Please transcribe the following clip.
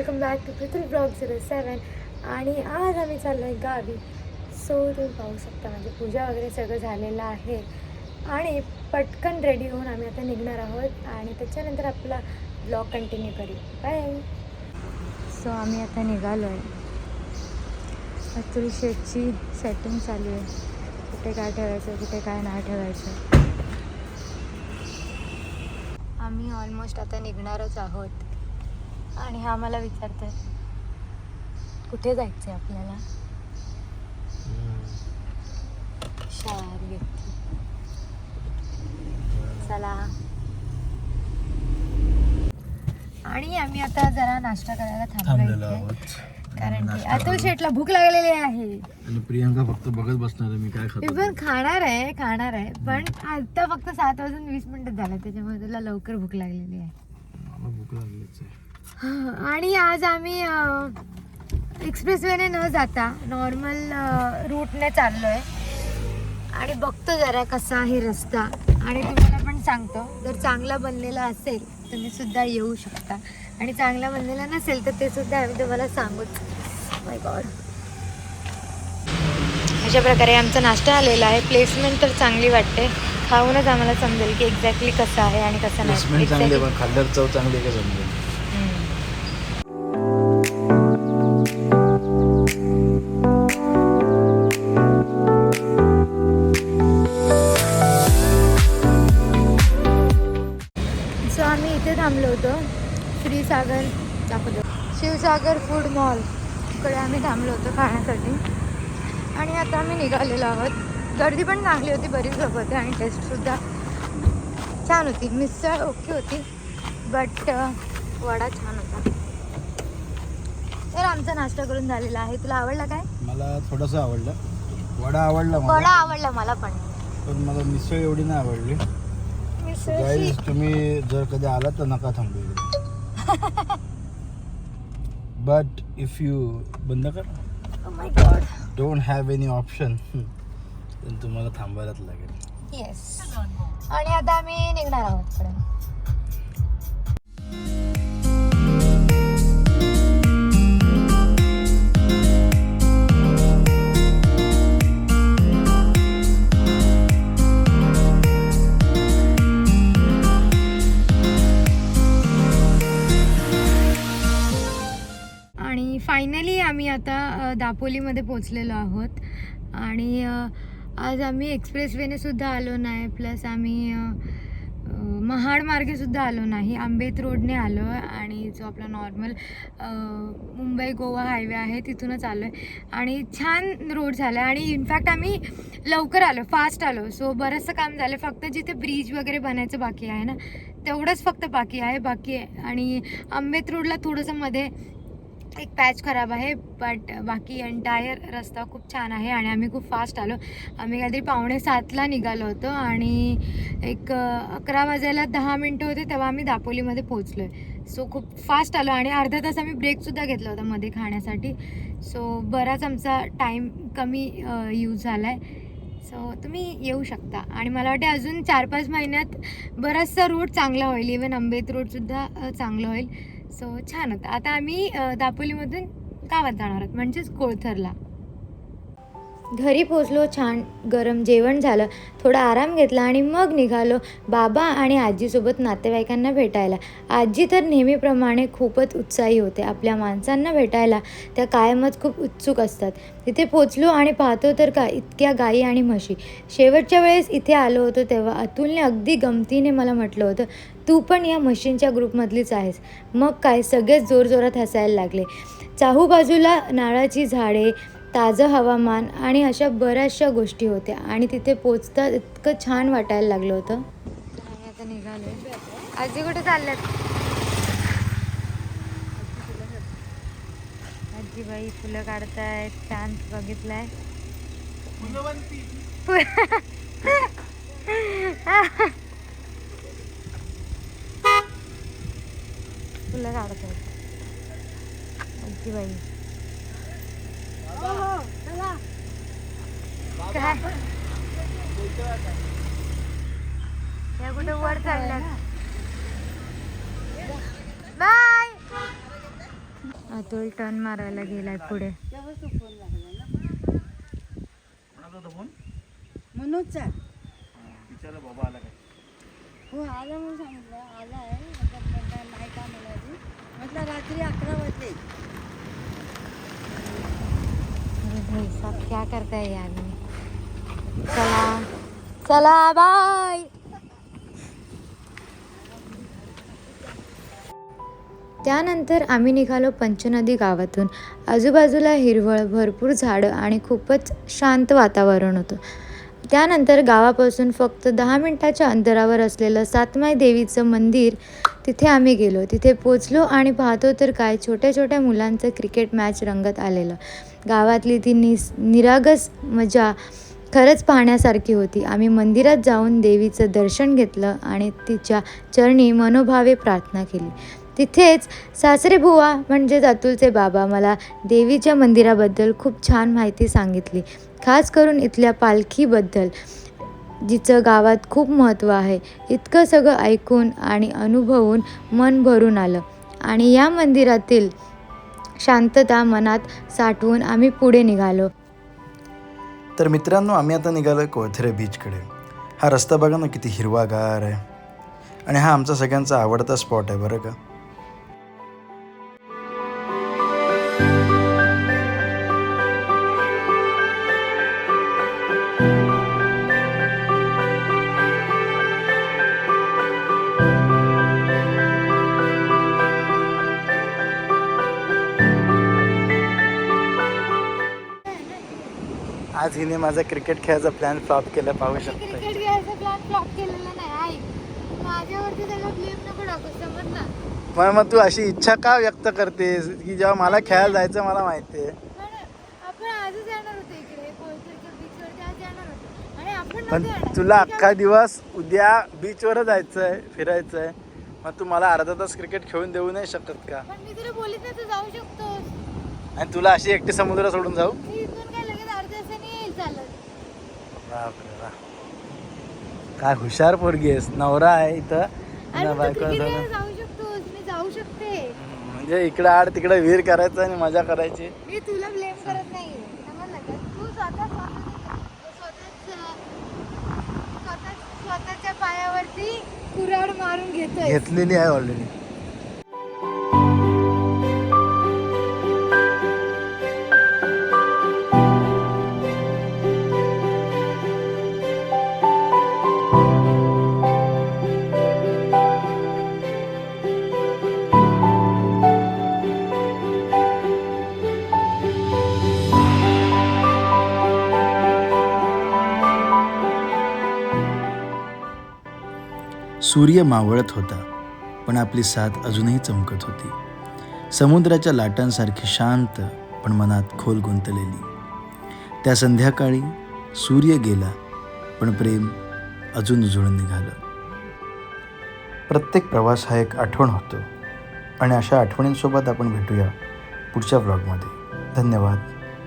Welcome back to Prithvi blog zero seven आणि आज आम्ही चाललो आहे गावी. सो तुम्ही पाहू शकता म्हणजे पूजा वगैरे सगळं झालेलं आहे. आणि पटकन रेडी होऊन आम्ही आता निघणार आहोत आणि त्याच्यानंतर आपला ब्लॉग कंटिन्यू करू. बाय सो आम्ही आता निघालो आहे अतुल शेटची सेटिंग चालू आहे. कुठे काय ठेवायचं कुठे काय नाही ठेवायचं. आम्ही ऑलमोस्ट आता निघणारच आहोत. आणि हा मला विचारतोय कुठे जायचं आहे आपल्याला? शार व्यक्ती चला. आणि आम्ही आता जरा नाश्ता करायला थांबलेलो थांबलो आहोत. कारण की अतुल. शेटला भूक लागलेली आहे. आणि प्रियांका फक्त बघत बसणार आहे मी काय मी खातो पण खाणार आहे खाणार आहे. पण आता फक्त सात वाजून वीस मिनिटं झालं त्याच्यामुळे तुला लवकर भूक लागलेली आहे. मला भूक लागलीच आहे. आणि आज आम्ही एक्सप्रेसवेने न जाता नॉर्मल रूटने चाललो आहे आणि बघतो जरा कसा आहे रस्ता. आणि तुम्हाला पण सांगतो जर चांगला बनलेला असेल तुम्ही सुद्धा येऊ शकता. आणि चांगला बनलेला नसेल तर ते सुद्धा आम्ही तुम्हाला सांगूच. माय गॉड अशा प्रकारे आमचा नाश्ता आलेला आहे. प्लेसमेंट तर चांगली वाटते. खाऊनच आम्हाला समजेल की एक्झॅक्टली कसं आहे आणि कसं नाही. चव चांगली श्रीसागर दाखवतो. Shivsagar food mall. इकडे आम्ही थांबलो होतो खाण्यासाठी. आणि आता आम्ही निघालेलो आहोत. गर्दी पण चांगली होती बरीच लोक होते आणि टेस्टसुद्धा छान होती. मिसळ ओके होती बट वडा छान होता. तर आमचा नाश्ता करून झालेला आहे. तुला आवडला काय? मला थोडंसं आवडलं. वडा आवडला वडा आवडला मला पण. पण मला मिसळ एवढी नाही आवडली. गाईज तुम्ही जर कधी आलात तर नका थांबू बट इफ यू बंद कर my God don't have any option तर तुम्हाला थांबायलाच लागेल. येस आणि आता आम्ही निघणार आहोत आता दापोलीमध्ये पोचलेलो आहोत. आणि आज आम्ही एक्सप्रेसवेने सुद्धा आलो नाही प्लस आम्ही महाड मार्गेसुद्धा आलो नाही. आंबेत रोडने आलो आहे आणि जो आपला नॉर्मल मुंबई गोवा हायवे आहे तिथूनच आलो आहे आणि छान रोड झाला आहे आणि इनफॅक्ट आम्ही लवकर आलो फास्ट आलो. सो बरंचसं काम झालं. फक्त जिथे ब्रिज वगैरे बनायचं बाकी आहे ना तेवढंच फक्त बाकी आहे. बाकी आहे. आणि आंबेत रोडला थोडंसं मध्ये एक पॅच खराब आहे बट बाकी एंटायर रस्ता खूप छान आहे आणि आम्ही खूप फास्ट आलो. आम्ही काहीतरी पावणे सातला निघालो होतो आणि एक अकरा वाजायला दहा मिनटं होते तेव्हा आम्ही दापोलीमध्ये पोहोचलो आहे सो खूप फास्ट आलो आणि अर्धा तास आम्ही ब्रेकसुद्धा घेतला होता मध्ये खाण्यासाठी. सो बराच आमचा टाईम कमी यूज झाला आहे सो तुम्ही येऊ शकता. आणि मला वाटते अजून चार पाच महिन्यात बराचसा रूट चांगला होईल. इवन अंबेत रोडसुद्धा चांगलं होईल. सो छान होतं. आता आम्ही दापोलीमधून गावात जाणार आहोत म्हणजेच कोळथरला. घरी पोचलो छान गरम जेवण झालं थोडा आराम घेतला आणि मग निघालो बाबा आणि आजीसोबत नातेवाईकांना भेटायला. आजी तर नेहमीप्रमाणे खूपच उत्साही होते आपल्या माणसांना भेटायला. त्या कायमच खूप उत्सुक असतात. तिथे पोचलो आणि पाहतो तर का इतक्या गायी आणि म्हशी. शेवटच्या वेळेस इथे आलो होतो तेव्हा अतुलने अगदी गमतीने मला म्हटलं होतं तू पण या म्हशींच्या ग्रुपमधलीच आहेस. मग काय सगळेच जोरजोरात हसायला लागले. चाहू बाजूला नारळाची झाडे ताजं हवामान आणि अशा बऱ्याचशा गोष्टी होत्या. आणि तिथे पोचता इतकं छान वाटायला लागलं होतं. आता निघालो आजी कुठे चालल्यात? आजीबाई फुलं काढतायत चान्स बघितलाय. फुलं काढतायत. आजीबाई. काय या कुठे वर चालल्यात बाय. अतुल टर्न मारायला गेलाय पुढे मनोजचा विचारा बाबा आला काय हो आला म्हणून सांगितलं आला आहे मतलब नाही का मला म्हटलं रात्री अकरा वाजले भाई साहब क्या करता है ये चला चला बाय त्यानंतर आम्ही निघालो पंचनदी गावातून. आजूबाजूला हिरवळ भरपूर झाडं आणि खूपच शांत वातावरण होतं. त्यानंतर गावापासून फक्त दहा मिनटाच्या अंतरावर असलेलं सातमाई देवीचं मंदिर तिथे आम्ही गेलो. तिथे पोचलो आणि पाहतो तर काय छोट्या छोट्या मुलांचं क्रिकेट मॅच रंगत आलेलं. गावातली ती निस निरागस मजा खरंच पाहण्यासारखी होती. आम्ही मंदिरात जाऊन देवीचं दर्शन घेतलं आणि तिच्या चरणी मनोभावे प्रार्थना केली. तिथेच सासरे बुवा म्हणजे अतुलचे बाबा मला देवीच्या मंदिराबद्दल खूप छान माहिती सांगितली. खास करून इथल्या पालखीबद्दल जिचं गावात खूप महत्त्व आहे. इतकं सगळं ऐकून आणि अनुभवून मन भरून आलं. आणि या मंदिरातील शांतता मनात साठवून आम्ही पुढे निघालो. तर मित्रांनो आम्ही आता निघालो कोथरे बीचकडे. हा रस्ता बघा ना किती हिरवागार आहे. आणि हा आमचा सगळ्यांचा आवडता स्पॉट आहे बरं का? हिने माझा क्रिकेट खेळायचा प्लॅन फ्लॉप केला पाहू शकता क्रिकेट खेळायचा प्लॅन फ्लॉप केलेला नाही ऐक माझ्यावरती त्याला ब्लेम नको टाकू समजला? मग मग तू अशी इच्छा का व्यक्त करतेस? की जेव्हा मला खेळायला जायचं मला माहिती आहे. पण आपण आजच येणार होतो इकडे कोळतरच्या बीचवरती आज येणार होतो. आणि आपण पण नव्हतो येणार. तुला अख्खा. दिवस उद्या बीचवर जायचं आहे फिरायचं आहे मग तू मला अर्धा तास क्रिकेट खेळून देऊ नाही शकत का? पण मी तुला बोलीत नाही तू जाऊ शकतोस. आणि तुला अशी एकटी समुद्र सोडून जाऊ? मी बापरे वा. काय हुशार पोरगी आहेस. नवरा आहे इथं. ना बायको क्रिकेट झालं. खेळायला जाऊ शकतोस मी जाऊ शकते. म्हणजे इकडे आड तिकडे विहीर करायचं आणि मजा करायची. मी तुला ब्लेम करत नाही समजलं का? तू स्वतः स्वतःच स्वतः स्वतःच्या पायावरती कुऱ्हाड मारून घेतोय घेतलेली आहे ऑलरेडी सूर्य मावळत होता पण आपली साथ अजूनही चमकत होती. समुद्राच्या लाटांसारखी शांत पण मनात खोल गुंतलेली. त्या संध्याकाळी सूर्य गेला पण प्रेम अजून उजळून निघालं. प्रत्येक प्रवास हा एक आठवण होतो. आणि अशा आठवणींसोबत आपण भेटूया पुढच्या ब्लॉगमध्ये धन्यवाद.